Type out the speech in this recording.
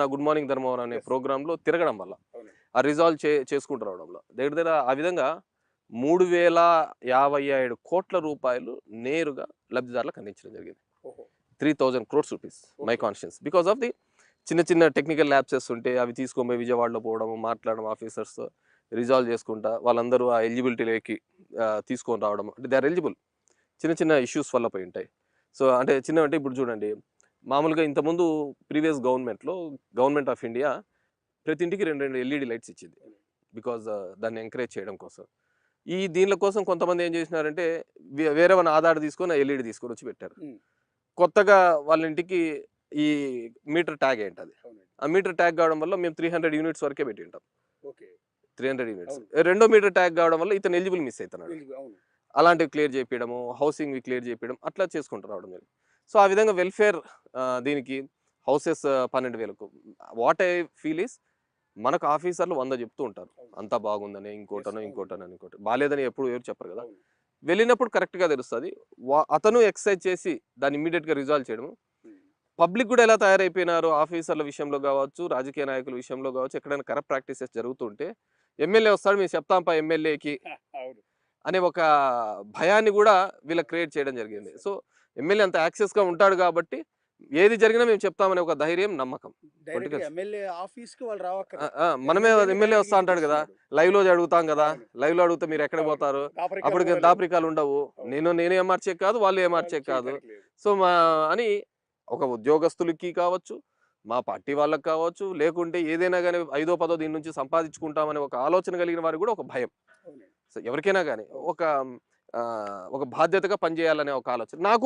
నా good morning Dharmavaram అనే. ప్రోగ్రాంలో తిరగడం వల్ల. ఆ రిజాల్వ్ చే చేసుకుంటూ రావడంలో దగ్గర దగ్గర ఆ విధంగా మూడు వేల యాభై ఏడు కోట్ల రూపాయలు నేరుగా లబ్ధిదారులకు అందించడం జరిగింది. Three thousand crores rupees my. Conscience because of the చిన్న చిన్న టెక్నికల్ ల్యాబ్సెస్ ఉంటే అవి తీసుకొని పోయి విజయవాడలో పోవడం మాట్లాడడం ఆఫీసర్స్ రిజాల్వ్ చేసుకుంటా వాళ్ళందరూ ఆ ఎలిజిబిలిటీలోకి తీసుకొని రావడం అంటే దే ఆర్ ఎలిజిబుల్ చిన్న చిన్న ఇష్యూస్ వల్ల పోయి ఉంటాయి సో అంటే చిన్న అంటే ఇప్పుడు చూడండి మామూలుగా ఇంతకుముందు ప్రీవియస్ గవర్నమెంట్లో గవర్నమెంట్ ఆఫ్ ఇండియా ప్రతి ఇంటికి రెండు రెండు ఎల్ఈడి లైట్స్ ఇచ్చింది బికాజ్ దాన్ని ఎంకరేజ్ చేయడం కోసం ఈ దీనిల కోసం కొంతమంది ఏం చేసినారంటే వేరే వాళ్ళ ఆధార్ తీసుకొని ఎల్ఈడి తీసుకొని వచ్చి పెట్టారు. కొత్తగా వాళ్ళ ఇంటికి ఈ మీటర్ ట్యాగ్ ఏంటి అది. ఆ మీటర్ ట్యాగ్ కావడం వల్ల మేము త్రీ హండ్రెడ్ యూనిట్స్ వరకే పెట్టి ఉంటాం ఓకే. Three hundred units. రెండో మీటర్ ట్యాగ్ కావడం వల్ల ఇతను ఎలిజిబుల్ మిస్ అవుతున్నాడు. అలాంటివి క్లియర్ చేయించడము హౌసింగ్ క్లియర్ చేయించడం అట్లా చేసుకుంటూ రావడం జరిగింది సో ఆ విధంగా వెల్ఫేర్ దీనికి హౌసెస్ పన్నెండు వేలకు వాట్ ఐ ఫీల్ ఇస్ మనకు ఆఫీసర్లు వంద చెప్తూ ఉంటారు. అంతా బాగుందని ఇంకోటనో. ఇంకోటనో ఇంకోటి బాగాలేదని ఎప్పుడు ఎవరు చెప్పరు కదా. వెళ్ళినప్పుడు కరెక్ట్గా తెలుస్తుంది అతను ఎక్సర్సైజ్ చేసి దాన్ని ఇమీడియట్గా రిజాల్వ్ చేయడం. పబ్లిక్ కూడా ఎలా తయారైపోయినారు ఆఫీసర్ల విషయంలో కావచ్చు రాజకీయ నాయకుల విషయంలో కావచ్చు ఎక్కడైనా కరప్ట్ ప్రాక్టీసెస్ జరుగుతుంటే ఎమ్మెల్యే వస్తాడు మేము చెప్తాంపా ఎమ్మెల్యేకి. అనే ఒక భయాన్ని కూడా వీళ్ళకి క్రియేట్ చేయడం జరిగింది సో ఎమ్మెల్యే అంత యాక్సెస్గా ఉంటాడు కాబట్టి ఏది జరిగినా మేము చెప్తామనే ఒక ధైర్యం నమ్మకం మనమే ఎమ్మెల్యే వస్తా అంటాడు కదా. లైవ్లో అడుగుతాం కదా. లైవ్లో అడిగితే మీరు ఎక్కడ. పోతారు లేవు. దాపరికాలు ఉండవు. నేను నేను ఏం మార్చే కాదు వాళ్ళు ఏం మార్చే కాదు. సో మా అని ఒక ఉద్యోగస్తులకి కావచ్చు మా పార్టీ వాళ్ళకి కావచ్చు లేకుంటే ఏదైనా కానీ ఐదో పదో దీని నుంచి సంపాదించుకుంటామనే ఒక ఆలోచన కలిగిన వారికి కూడా ఒక భయం. సో ఎవరికైనా కానీ ఒక ఒక బాధ్యతగా పనిచేయాలనే ఒక ఆలోచన నాకు